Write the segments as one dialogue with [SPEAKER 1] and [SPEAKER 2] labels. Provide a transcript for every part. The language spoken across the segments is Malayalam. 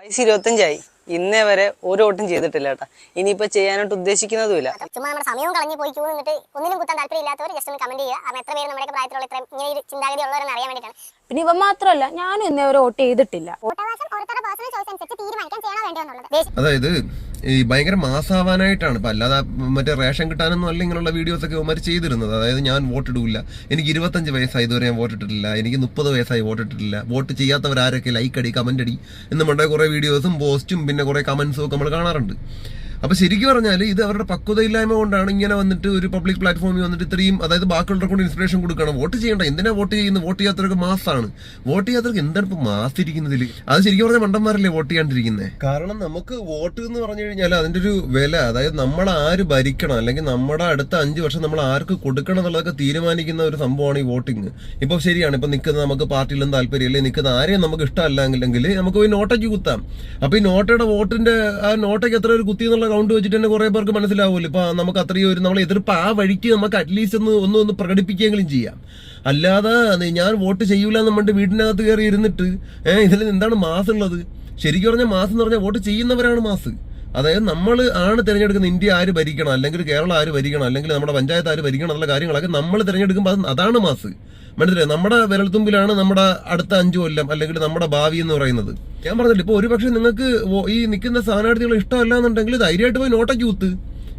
[SPEAKER 1] വയസ്സ് ഇരുപത്തഞ്ചായി. ഇന്നേ വരെ ഒരു വോട്ടും ചെയ്തിട്ടില്ല കേട്ടാ. ഇനിയിപ്പോ ചെയ്യാനായിട്ട് ഉദ്ദേശിക്കുന്നതുമില്ല.
[SPEAKER 2] ചുമ്മാ നമ്മുടെ സമയവും കളഞ്ഞു പോയി ക്യൂ നിന്നിട്ട് ഒന്നിനും കുത്താൻ താല്പര്യമില്ലാത്തവർ ജസ്റ്റ് ഒന്ന് കമന്റ് ചെയ്യുക. കാരണം എത്ര പേര് നമ്മുടെ പ്രായത്തിലുള്ള ഇത്ര ഇങ്ങനെ ഒരു ചിന്താഗതി ഉള്ളവരെന്ന് അറിയാൻ വേണ്ടിയിട്ടാണ്.
[SPEAKER 3] പിന്നെ ഇവ മാത്രമല്ല ഞാനും ഇന്നേ വരെ വോട്ട് ചെയ്തിട്ടില്ല.
[SPEAKER 2] വോട്ടവകാശം ഓരോരുത്തരുടെ പേഴ്സണൽ ചോയ്സ് അനുസരിച്ച് തീരുമാനിക്കാൻ ചെയ്യണോ വേണ്ടോ എന്നുള്ളത്.
[SPEAKER 4] അതായത് ഈ ഭയങ്കര മാസാവാനായിട്ടാണ്. ഇപ്പം അല്ലാതെ മറ്റേ റേഷൻ കിട്ടാനൊന്നും അല്ല ഇങ്ങനെയുള്ള വീഡിയോസ് ഒക്കെ ഉമാർ ചെയ്തിരുന്നത്. അതായത് ഞാൻ വോട്ട് ഇടൂല. എനിക്ക് ഇരുപത്തഞ്ച് വയസ്സായി ഇതുവരെ ഞാൻ വോട്ട് ഇട്ടിട്ടില്ല. എനിക്ക് മുപ്പത് വയസ്സായി വോട്ട് ഇട്ടിട്ടില്ല. വോട്ട് ചെയ്യാത്തവരാരൊക്കെ ലൈക്ക് അടി കമന്റ് അടി എന്നുമുണ്ട കുറേ വീഡിയോസും പോസ്റ്റും പിന്നെ കുറേ കമൻസും ഒക്കെ നമ്മൾ കാണാറുണ്ട്. അപ്പൊ ശരിക്കും പറഞ്ഞാൽ ഇത് അവരുടെ പക്വതയില്ലായ്മ കൊണ്ടാണ് ഇങ്ങനെ വന്നിട്ട് ഒരു പബ്ലിക് പ്ലാറ്റ്ഫോമിൽ വന്നിട്ട് ഇത്രയും അതായത് ബാക്കിയുള്ളവരെ കൊണ്ട് ഇൻസ്പിറേഷൻ കൊടുക്കണം. വോട്ട് ചെയ്യണ്ട. എന്തിനാ വോട്ട് ചെയ്യുന്നത്? വോട്ട് ചെയ്യാത്തവർക്ക് മാസാണ് വോട്ട് ചെയ്യാത്തവർക്ക് എന്താണ് ഇപ്പൊ മാസ് ഇരിക്കുന്നതിൽ അത് ശരിക്കും പറഞ്ഞാൽ മണ്ടന്മാരല്ലേ വോട്ട് ചെയ്യാണ്ടിരിക്കുന്നത് കാരണം നമുക്ക് വോട്ട് എന്ന് പറഞ്ഞു കഴിഞ്ഞാൽ അതിന്റെ ഒരു വില അതായത് നമ്മൾ ആര് ഭരിക്കണം? അല്ലെങ്കിൽ നമ്മുടെ അടുത്ത അഞ്ച് വർഷം നമ്മൾ ആർക്ക് കൊടുക്കണം എന്നുള്ളതൊക്കെ തീരുമാനിക്കുന്ന ഒരു സംഭവമാണ് ഈ വോട്ടിങ്. ഇപ്പൊ ശരിയാണ്. ഇപ്പൊ നിൽക്കുന്ന നമുക്ക് പാർട്ടിയിലും അല്ലെങ്കിൽ നിൽക്കുന്ന ആരെയും നമുക്ക് ഇഷ്ടമല്ലെങ്കിൽ നമുക്ക് പോയി നോട്ടയ്ക്ക് കുത്താം. അപ്പൊ ഈ നോട്ടയുടെ വോട്ടിന്റെ ആ നോട്ടയ്ക്ക് എത്ര ഒരു കുത്തി എന്നുള്ള കൗണ്ട് വെച്ചിട്ട് തന്നെ കുറെ പേർക്ക് മനസ്സിലാവുമല്ലോ. ഇപ്പൊ നമുക്ക് അത്രയും ഒരു നമ്മൾ എതിർപ്പ് ആ വഴിക്ക് നമുക്ക് അറ്റ്ലീസ്റ്റ് ഒന്ന് ഒന്ന് ഒന്ന് പ്രകടിപ്പിക്കുകയെങ്കിലും ചെയ്യാം. അല്ലാതെ ഞാൻ വോട്ട് ചെയ്യൂല എന്ന് പറഞ്ഞിട്ട് വീടിനകത്ത് കയറി ഇരുന്നിട്ട് ഏഹ് ഇതിൽ എന്താണ് മാസ് ഉള്ളത്? ശരിക്കും പറഞ്ഞാൽ മാസ് എന്ന് പറഞ്ഞാൽ വോട്ട് ചെയ്യുന്നവരാണ് മാസ്. അതായത് നമ്മൾ ആണ് തിരഞ്ഞെടുക്കുന്ന ഇന്ത്യ ആര് ഭരിക്കണം അല്ലെങ്കിൽ കേരളം ആര് ഭരിക്കണം അല്ലെങ്കിൽ നമ്മുടെ പഞ്ചായത്ത് ആര് ഭരിക്കണം എന്നുള്ള കാര്യങ്ങളൊക്കെ നമ്മൾ തിരഞ്ഞെടുക്കുമ്പോൾ അത് അതാണ് മാസ്. മനസ്സിലായി? നമ്മുടെ വിരൽത്തുമ്പിലാണ് നമ്മുടെ അടുത്ത അഞ്ചു കൊല്ലം അല്ലെങ്കിൽ നമ്മുടെ ഭാവി എന്ന് പറയുന്നത്. ഞാൻ പറഞ്ഞില്ല ഇപ്പോൾ ഒരുപക്ഷെ നിങ്ങൾക്ക് ഈ നിൽക്കുന്ന സ്ഥാനാർത്ഥികൾ ഇഷ്ടമല്ല എന്നുണ്ടെങ്കിൽ ധൈര്യമായിട്ട് പോയി നോട്ടയ്ക്ക് കുത്ത്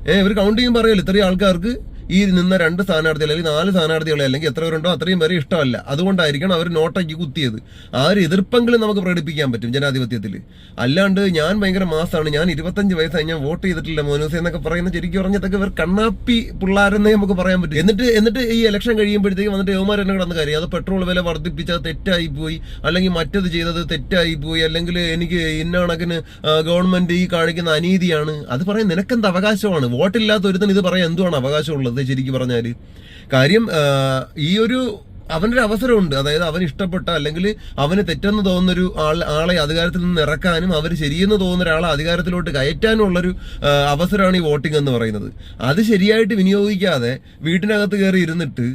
[SPEAKER 4] ഏഹ് ഒരു കൗണ്ടിങ് പറയല്ലോ ഇത്രയും ആൾക്കാർക്ക് ഈ നിന്ന രണ്ട് സ്ഥാനാർത്ഥികൾ അല്ലെങ്കിൽ നാല് സ്ഥാനാർത്ഥികളെ അല്ലെങ്കിൽ എത്ര പേരുണ്ടോ അത്രയും പേരെ ഇഷ്ടമല്ല. അതുകൊണ്ടായിരിക്കണം അവർ നോട്ടയ്ക്ക് കുത്തിയത്. ആ ഒരു എതിർപ്പെങ്കിലും നമുക്ക് പ്രകടിപ്പിക്കാൻ പറ്റും ജനാധിപത്യത്തിൽ അല്ലാണ്ട് ഞാൻ ഭയങ്കര മാസമാണ് ഞാൻ ഇരുപത്തഞ്ച് വയസ്സായി ഞാൻ വോട്ട് ചെയ്തിട്ടില്ല മോനൂസ് എന്നൊക്കെ പറയുന്ന ശരിക്കും പറഞ്ഞതൊക്കെ ഇവർ കണ്ണാപ്പി പിള്ളാരെന്നേ നമുക്ക് പറയാൻ പറ്റും. എന്നിട്ട് എന്നിട്ട് ഈ ഇലക്ഷൻ കഴിയുമ്പോഴത്തേക്ക് വന്നിട്ട് യോമാർ എന്നെ കിടന്ന് കാര്യം. അത് പെട്രോൾ വില വർദ്ധിപ്പിച്ചത് തെറ്റായി പോയി. അല്ലെങ്കിൽ മറ്റത് ചെയ്തത് തെറ്റായി പോയി. അല്ലെങ്കിൽ എനിക്ക് ഇന്ന കണക്കിന് ഗവൺമെന്റ് ഈ കാണിക്കുന്ന അനീതിയാണ്. അത് പറയാൻ നിനക്കെന്ത് അവകാശമാണ്? വോട്ടില്ലാത്ത ഒരുത്തിന് ഇത് പറയാൻ എന്തുവാണ് അവകാശമുള്ളത്? ശരിക്കും പറഞ്ഞാൽ കാര്യം ഈ ഒരു അവനൊരു അവസരമുണ്ട്. അതായത് അവൻ ഇഷ്ടപ്പെട്ട അല്ലെങ്കിൽ അവന് തെറ്റെന്ന് തോന്നുന്നൊരു ആൾ ആളെ അധികാരത്തിൽ നിന്ന് ഇറക്കാനും അവർ ശരിയെന്ന് തോന്നുന്ന ഒരാളെ അധികാരത്തിലോട്ട് കയറ്റാനും ഉള്ളൊരു ആ, അവസരമാണ് ഈ വോട്ടിംഗ് എന്ന് പറയുന്നത്. അത് ശരിയായിട്ട് വിനിയോഗിക്കാതെ വീട്ടിനകത്ത് കയറി ഇരുന്നിട്ട്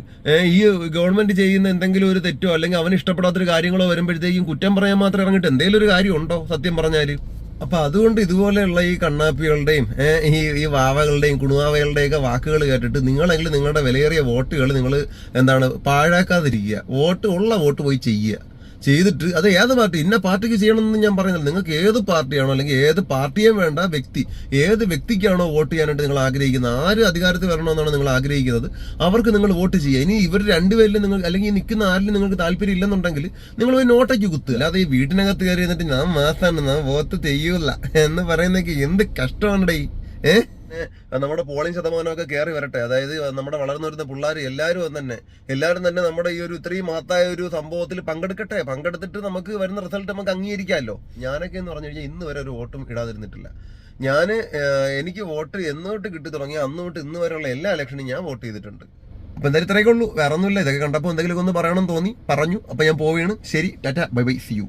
[SPEAKER 4] ഈ ഗവൺമെന്റ് ചെയ്യുന്ന എന്തെങ്കിലും ഒരു തെറ്റോ അല്ലെങ്കിൽ അവന് ഇഷ്ടപ്പെടാത്തൊരു കാര്യങ്ങളോ വരുമ്പോഴത്തേക്കും കുറ്റം പറയാൻ മാത്രം ഇറങ്ങിയിട്ട് എന്തെങ്കിലും ഒരു കാര്യമുണ്ടോ സത്യം പറഞ്ഞാൽ അപ്പൊ അതുകൊണ്ട് ഇതുപോലെയുള്ള ഈ കണ്ണാപ്പികളുടെയും ഈ ഈ വാവകളുടെയും കുണുവാവകളുടെയും ഒക്കെ വാക്കുകൾ കേട്ടിട്ട് നിങ്ങളെങ്കിലും നിങ്ങളുടെ വിലയേറിയ വോട്ടുകൾ നിങ്ങൾ എന്താണ് പാഴാക്കാതിരിക്കുക. വോട്ട് ഉള്ള വോട്ട് പോയി ചെയ്യുക. ചെയ്തിട്ട് അത് ഏത് പാർട്ടി? ഇന്ന പാർട്ടിക്ക് ചെയ്യണമെന്ന് ഞാൻ പറയുന്നില്ല നിങ്ങൾക്ക് ഏത് പാർട്ടിയാണോ അല്ലെങ്കിൽ ഏത് പാർട്ടിയും വേണ്ട വ്യക്തി ഏത് വ്യക്തിക്കാണോ വോട്ട് ചെയ്യാനായിട്ട് നിങ്ങൾ ആഗ്രഹിക്കുന്നത് ആര് അധികാരത്തിൽ വരണമെന്നാണ് നിങ്ങൾ ആഗ്രഹിക്കുന്നത് അവർക്ക് നിങ്ങൾ വോട്ട് ചെയ്യുക. ഇനി ഇവർ രണ്ടുപേരിലും നിങ്ങൾ അല്ലെങ്കിൽ നിൽക്കുന്ന ആരിലും നിങ്ങൾക്ക് താല്പര്യം ഇല്ലെന്നുണ്ടെങ്കിൽ നിങ്ങൾ പോയി നോട്ടയ്ക്ക് കുത്തുക. അല്ലാതെ ഈ വീട്ടിനകത്ത് കയറി എന്നിട്ട് ഞാൻ മാസാണ് ഞാൻ വോട്ട് ചെയ്യൂല എന്ന് പറയുന്നതൊക്കെ എന്ത് കഷ്ടമാണ് ഏഹ് നമ്മുടെ പോളിംഗ് ശതമാനമൊക്കെ കയറി വരട്ടെ. അതായത് നമ്മുടെ വളർന്നു വരുന്ന പിള്ളേർ എല്ലാവരും തന്നെ. എല്ലാവരും തന്നെ നമ്മുടെ ഈ ഒരു ഇത്രയും മഹത്തായ ഒരു സംഭവത്തിൽ പങ്കെടുക്കട്ടെ. പങ്കെടുത്തിട്ട് നമുക്ക് വരുന്ന റിസൾട്ട് നമുക്ക് അംഗീകരിക്കാമല്ലോ. ഞാനൊക്കെ എന്ന് പറഞ്ഞു കഴിഞ്ഞാൽ ഇന്ന് വരെ ഒരു വോട്ടും ഇടാതിരുന്നിട്ടില്ല. ഞാൻ എനിക്ക് വോട്ട് എന്ന് തൊട്ട് കിട്ടി തുടങ്ങി അന്ന് തൊട്ട് ഇന്ന് വരെയുള്ള എല്ലാ ഇലക്ഷനും ഞാൻ വോട്ട് ചെയ്തിട്ടുണ്ട്. അപ്പോൾ എന്തായാലും ഇത്രയൊക്കെ ഉള്ളൂ. വേറെ ഒന്നുമില്ല ഇതൊക്കെ കണ്ടപ്പോൾ എന്തെങ്കിലും ഒന്ന് പറയണം തോന്നി. പറഞ്ഞു. അപ്പോൾ ഞാൻ പോവുകയാണ്. ശരി. Tata. Bye bye. See you